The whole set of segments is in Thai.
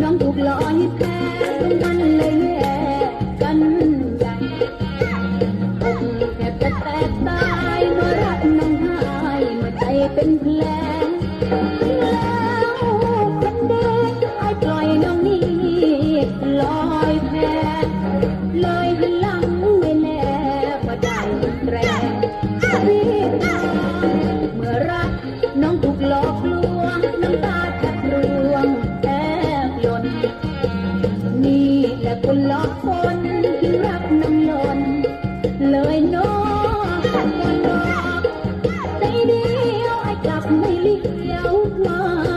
น้องถูกลอยแพ้ต้องกันเลยแย่กัน 不要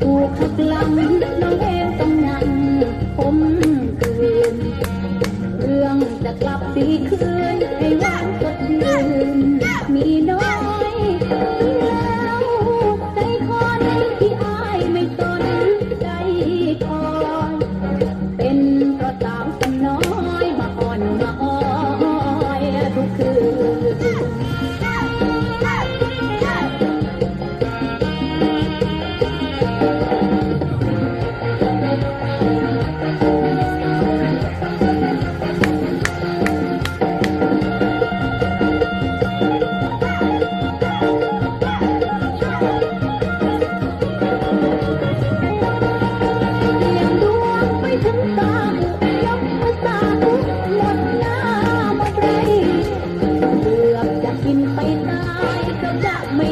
ผูกหักหลังน้องเอวต้องนั่ง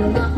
Thank you.